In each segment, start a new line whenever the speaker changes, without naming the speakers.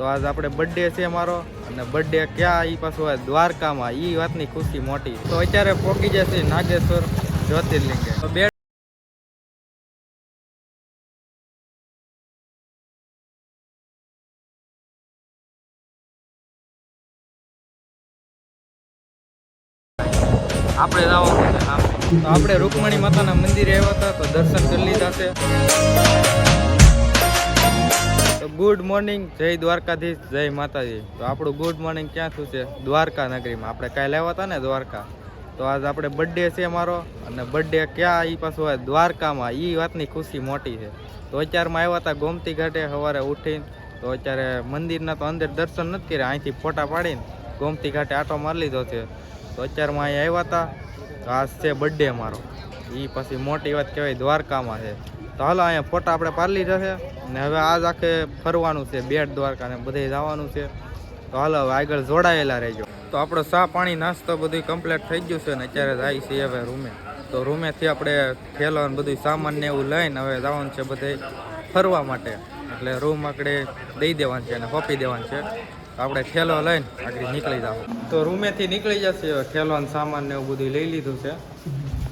તો આજ આપણે બર્થડે છે મારો અને બર્થડે ક્યાં એ પાછું હોય દ્વારકામાં, ઈ વાતની ખુશી મોટી. તો અત્યારે પહોંચી જશે નાગેશ્વર જ્યોતિર્લિંગે. તો બે આપણે જવાનું છે તો આપણે રૂકમણી માતાના મંદિરે આવ્યા હતા, તો દર્શન કરી લીધા છે. તો ગુડ મોર્નિંગ, જય દ્વારકાધીશ, જય માતાજી. તો આપણું ગુડ મોર્નિંગ ક્યાં શું છે? દ્વારકા નગરીમાં. આપણે કાલે આવ્યા હતા ને દ્વારકા? તો આજ આપણે બર્થડે છે મારો અને બર્થડે ક્યાં એ પાછું હોય? દ્વારકામાં. એ વાતની ખુશી મોટી છે. તો અત્યારમાં આવ્યા હતા ગોમતી ઘાટે સવારે ઉઠીને. તો અત્યારે મંદિરના તો અંદર દર્શન નથી કર્યા. અહીંથી ફોટા પાડીને ગોમતી ઘાટે આટો મારી લીધો છે. તો અત્યારમાં અહીંયા આવ્યા હતા. તો આજ છે બર્થડે મારો. એ પછી મોટી વાત કહેવાય દ્વારકામાં છે. તો હાલો અહીંયા ફોટા આપણે પારલી જશે ને હવે આજ આખે ફરવાનું છે બેટ દ્વારકા ને બધે જવાનું છે. તો હાલો હવે આગળ જોડાયેલા રહેજો. તો આપણો ચા પાણી નાસ્તો બધું કમ્પ્લીટ થઈ ગયું છે ને અત્યારે જાય છે હવે રૂમે. તો રૂમેથી આપણે થેલો ને બધું સામાન ને એવું લઈને હવે જવાનું છે બધે ફરવા માટે. એટલે રૂમ આપણે દઈ દેવાનું છે અને હોપી દેવાનું છે. આપણે થેલો લઈને આગળ નીકળી જાવ તો રૂમેથી નીકળી જશે ઠેલો ને સામાન ને એવું બધું લઈ લીધું છે.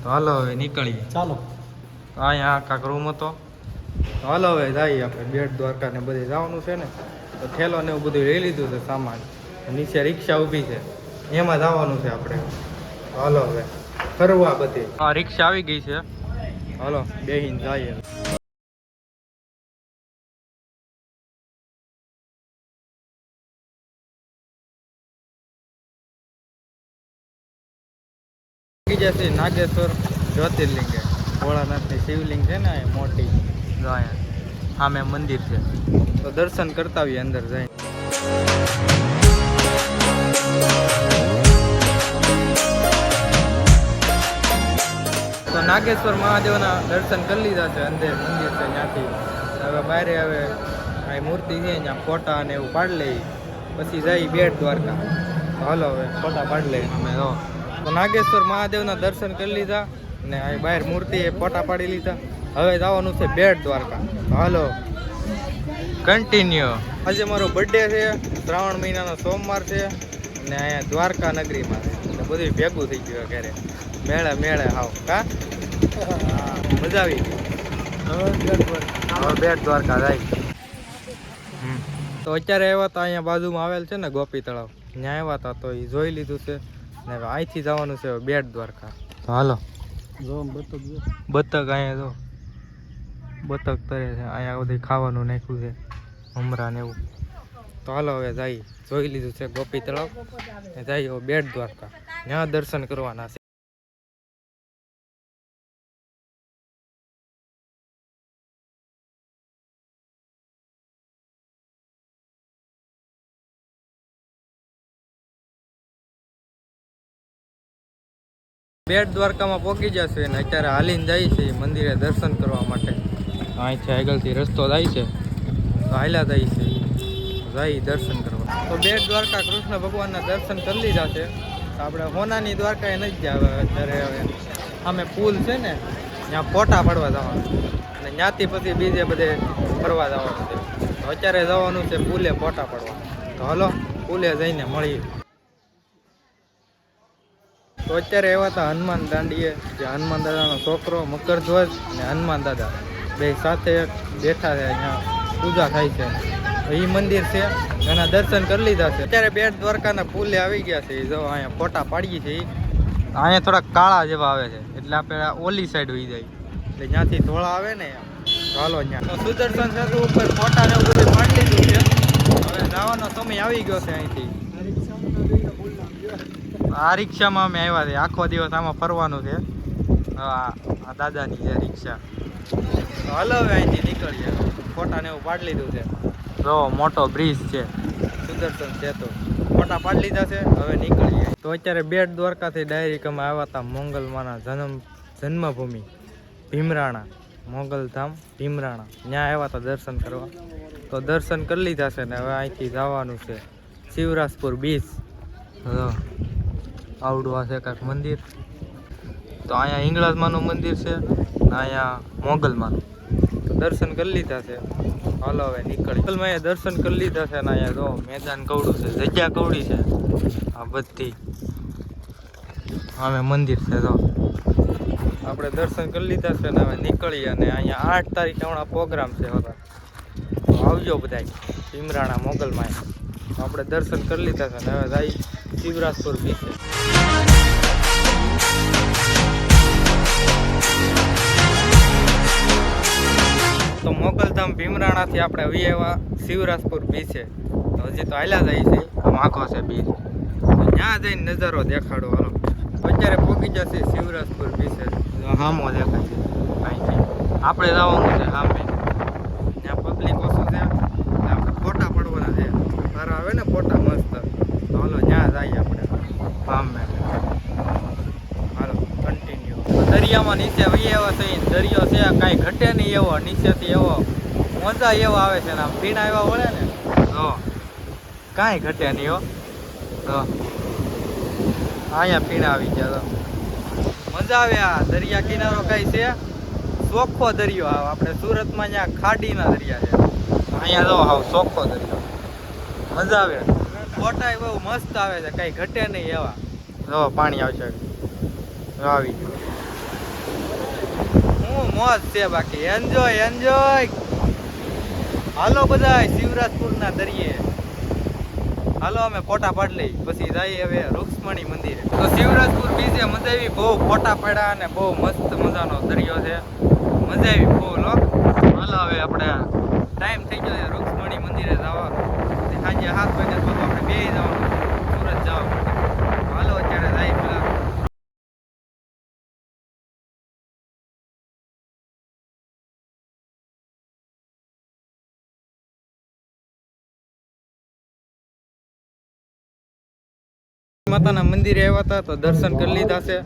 તો હાલો હવે નીકળીએ.
ચાલો.
અહીંયા કાંક રૂમ હતો. તો હાલો હવે જઈએ આપણે બેટ દ્વારકા ને બધે જવાનું છે ને. તો થેલો ને એવું બધું લઈ લીધું છે સામાન. નીચે રિક્ષા ઊભી છે. એમાં જવાનું છે આપણે. હાલો હવે. ફરવા બધી. હા રિક્ષા આવી ગઈ છે. હાલો બેહીને જઈએ. બીજા છે નાગેશ્વર જ્યોતિર્લિંગે. ભોળાનાથની શિવલિંગ છે ને મોટી. જો સામે મંદિર છે. તો દર્શન કરતા આવીએ અંદર જઈને. તો નાગેશ્વર મહાદેવના દર્શન કરી લીધા છે અંદર મંદિર છે ત્યાંથી. હવે બહાર હવે આ મૂર્તિ છે ત્યાં ફોટા ને એવું પાડી લઈ પછી જઈ બેટ દ્વારકા. હાલો હવે ફોટા પાડી લઈએ. અમે તો નાગેશ્વર મહાદેવના દર્શન કરી લીધા ને અહીં બહાર મૂર્તિએ ફોટા પાડી લીધા. હવે જવાનું છે બેટ દ્વારકા. હાલો. કન્ટિન્યુ આજે મારો બર્થડે છે, શ્રાવણ મહિનાનો સોમવાર છે ને અહીંયા દ્વારકા નગરીમાં છે. બધું ભેગું થઈ ગયું ઘરે મેળે મેળે હાવ. કા મજા આવી ગઈ. બેટ દ્વારકા જાય. તો અત્યારે આવ્યા હતા અહીંયા બાજુમાં આવેલ છે ને ગોપી તળાવ. ત્યાં આવ્યા હતા તો એ જોઈ લીધું છે. ને હવે અહીંથી જવાનું છે હવે બેટ દ્વારકા. તો હાલો.
જો બતક
બતક અહીંયા જો. બતક તરે છે. અહીંયા બધી ખાવાનું નાખ્યું છે. હમરા ને એવું. તો હાલો હવે જઈએ જોઈ લીધું છે ગોપી તળાવ ને જઈએ હવે બેટ દ્વારકા. ત્યાં દર્શન કરવાના છે. બેટ દ્વારકામાં પહોંચી જશે ને અત્યારે હાલીને જાય છે મંદિરે દર્શન કરવા માટે. અહીંથી આગળથી રસ્તો જાય છે. તો હાલ્યા જાય છે જાય દર્શન કરવા. તો બેટ દ્વારકા કૃષ્ણ ભગવાનના દર્શન કરી લીધા છે. આપણે હોનાની દ્વારકા એ નથી ગયા અત્યારે હવે. સામે પુલ છે ને, ત્યાં ફોટા પડવા જવાનું. અને ત્યાંથી પછી બીજે બધે ફરવા જવાનું છે. અત્યારે જવાનું છે પુલે ફોટા પડવા. તો હલો, પુલે જઈને મળીએ. તો અત્યારે એવા હતા હનુમાન દાંડીએ, જે હનુમાન દાદાનો છોકરો, મકરધ્વજ ને હનુમાન દાદા. બે સાથે બેઠા છે અહીંયા, પૂજા થાય છે. એ મંદિર છે, એના દર્શન કરી લીધા છે. અત્યારે બેટ દ્વારકાના પુલે આવી ગયા છે જો અહીંયા ફોટા પાડીએ છીએ અહીંયા થોડા કાળા જેવા આવે છે, એટલે આપણે ઓલી સાઈડ હોઈ જાય. એટલે જ્યાંથી ધોળા આવે ને ચાલો અહીંયા. તો સુદર્શન સેતુ ઉપર ફોટા ને બધું પાડી લીધું છે. હવે જવાનો સમય આવી ગયો છે અહીંથી. આ રિક્ષામાં અમે આવ્યા છે. આખો દિવસ આમાં ફરવાનું છે. આ દાદાની છે રિક્ષા. તો હાલો હવે અહીંથી નીકળીએ. ફોટા ને એવું પાડી લીધું છે. જો, મોટો બ્રિજ છે. સુદર્શન સેતુ. ફોટા પાડી લીધા છે. હવે નીકળીએ. તો અત્યારે બેટ દ્વારકાથી ડાયરેક્ટ અમે આવ્યા હતા મોંગલમાના જન્મ જન્મભૂમિ. ભીમરાણા. મોગલધામ, ભીમરાણા. ત્યાં આવ્યા હતા દર્શન કરવા. તો દર્શન કરી લીધા છે ને હવે અહીંથી જવાનું છે. શિવરાજપુર બીચ આવડું આ છે કાંઈક મંદિર. તો અહીંયા હિંગળાજમાનું મંદિર છે અહીંયા મોગલમાનું દર્શન કરી લીધા છે. હાલો હવે નીકળી. મોગલમાં દર્શન કરી લીધા છે ને અહીંયા જો મેદાન કવડું છે, જગ્યા કવડી છે. આ બધી હવે મંદિર છે તો આપણે દર્શન કરી લીધા છે ને હવે નીકળી અને અહીંયા આઠ તારીખે હમણાં પ્રોગ્રામ છે હવે. આવજો બધા ભીમરાણા મોગલમાં. આપણે દર્શન કરી લીધા ને હવે જાય શિવરાજપુર બીચ તો મોગલધામ ભીમરાણાથી આપણે વિયેવા શિવરાજપુર બીચે તો હજી તો હાલ્યા જાય છે. આખો છે બીચ તો ત્યાં જઈને નજારો દેખાડો હાલો. અત્યારે પહોંચી જશે શિવરાજપુર બીચે હામો દેખાય છે. અહીંથી. આપણે જવાનું છે હામે. ત્યાં પબ્લિકો શું છે એટલે આપણે ફોટા પડવાના છે સારા આવે ને, ફોટા મસ્ત. હાલો ત્યાં જઈએ આપણે. સામે હાલો કન્ટિન્યુ દરિયામાં નીચે વહી એવા થઈ દરિયો છે, કાંઈ ઘટે નહીં એવો, નીચેથી એવો મજા એવો આવે છે ને, આમ ફીણા એવા વળે ને, તો કાંઈ ઘટે નહીં હો. તો અહીંયા ફીણા આવી ગયા તો. મજા આવે આ દરિયા કિનારો કઈ છે? ચોખ્ખો દરિયો આવે આપણે સુરતમાં ત્યાં ખાડીના દરિયા છે. અહીંયા તો આવ ચોખ્ખો દરિયો. મજા આવે. ફોટા બહુ મસ્ત આવે છે, કઈ ઘટે નહીં એવા. જો, પાણી આવશે આવી ગયું. હું મોજ છે બાકી. એન્જોય એન્જોય હાલો બધા શિવરાજપુરના દરિયે. હાલો, અમે ફોટા પાડી લઈ. પછી જઈએ હવે રૂક્ષ્મણી મંદિરે. તો શિવરાજપુર બીજે મજા આવી. બહુ ફોટા પાડ્યા અને બહુ મસ્ત મજાનો દરિયો છે. મજા આવી ફૂલ હાલો, હવે આપણે ટાઈમ થઈ ગયો છે રૂક્ષ્મણી મંદિરે જવાનો. માતાના મંદિરે આવ્યા હતા, તો દર્શન કરી લીધા છે.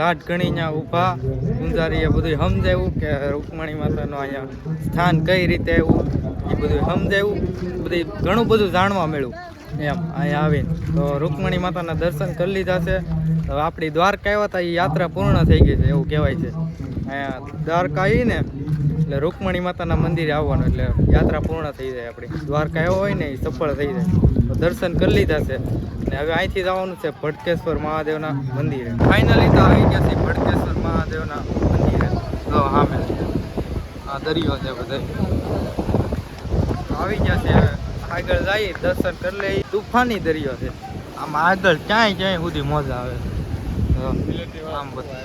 લાટ ઘણી ત્યાં ઊભા. ગુંજારીએ બધું સમજાવ્યું કે રૂકમણી માતાનું અહીંયા સ્થાન કઈ રીતે આવ્યું. એ બધું સમજાવ્યું બધી ઘણું બધું જાણવા મળ્યું. એમ અહીંયા આવીને. તો રૂકમણી માતાના દર્શન કરી લીધા છે. હવે આપણી દ્વારકા આવ્યા હતા, એ યાત્રા પૂર્ણ થઈ ગઈ છે, એવું કહેવાય છે. અહીંયા દ્વારકા આવી ને એટલે રૂકમણી માતાના મંદિરે આવવાનું, એટલે યાત્રા પૂર્ણ થઈ જાય આપણી. દ્વારકા આવ્યો હોય ને, એ સફળ થઈ જાય. તો દર્શન કરી લીધા છે. અને હવે અહીંથી જવાનું છે ભટકેશ્વર મહાદેવના મંદિરે. ફાઇનલી તો આવી ગયા છે ભટકેશ્વર મહાદેવના મંદિરે. તો સામે આ દરિયો છે બધે. આવી જશે છે. આગળ જઈએ, દર્શન કરી લઈએ. તુફાની દરિયો છે. આમ આગળ ક્યાંય ક્યાંય સુધી મજા આવે. આમ બધું.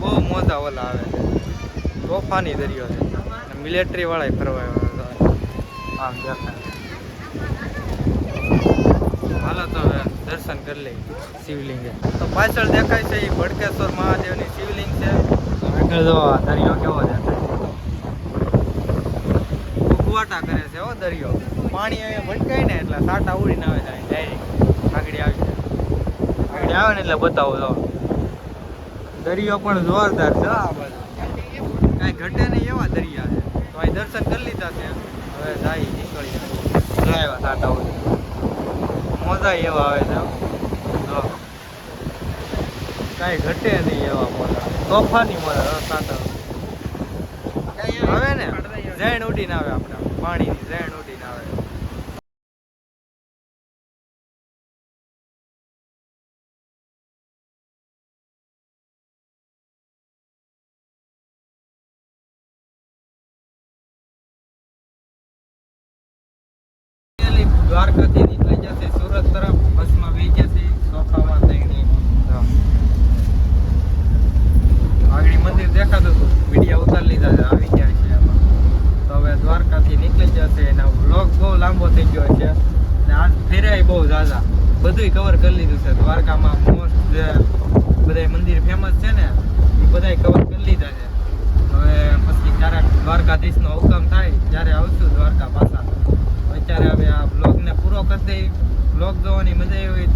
બહુ મોજા ઓલા આવે છે. તોફાની દરિયો છે. મિલિટરી વાળા ફરવા આમ દેખાય. હાલો તો દર્શન કરી લઈ શિવલિંગે. તો પાછળ દેખાય છે એ ભડકેશ્વર મહાદેવની શિવલિંગ છે. આગળ જો દરિયો કેવો દેખાય. કુવાટા કરે છે હો દરિયો. પાણી અહીંયા ભટકાય ને એટલે સાટા ઉડીને આવે જાય ડાયરેક્ટ આગળ આવી જાય. આવે ને એટલે બતાવો તો. દરિયો પણ જોરદાર છે આ બાજુ કાંઈ ઘટે નહીં એવા દરિયા છે. તો અહીં દર્શન કરી લીધા છે. હવે જાય નીકળી જાય સાટા ઉડી મોજા એવા આવે છે જો. કાંઈ ઘટે નહીં એવા મોજા. તોફાની મોજા સાટા. આવે ને, જૈન ઉડીને આવે આપણે. પાણીની ઝેણ ઉડીને આવે. દ્વારકાથી નીકળી જશે. સુરત તરફ બસમાં બેસી જશે સોફામાં થઈને આગળ મંદિર દેખાતું હતું વીડિયો ઉતારી લીધા છે આવી ગયા છે એમાં તો હવે દ્વારકાથી નીકળી જશે એના વ્લોગ બહુ લાંબો થઈ ગયો છે. અને આ ફેર્યા બહુ ઝાઝા. બધુંય કવર કરી લીધું છે. દ્વારકામાં મોસ્ટ જે બધા મંદિર ફેમસ છે ને, એ બધાય કવર કરી લીધા છે. હવે પછી ક્યારેક દ્વારકાધીશનો હુકમ થાય, ત્યારે આવશું દ્વારકા પાછા. અત્યારે હવે આ બ્લોગને પૂરો કરી દઈ. બ્લોગ જોવાની મજા આવી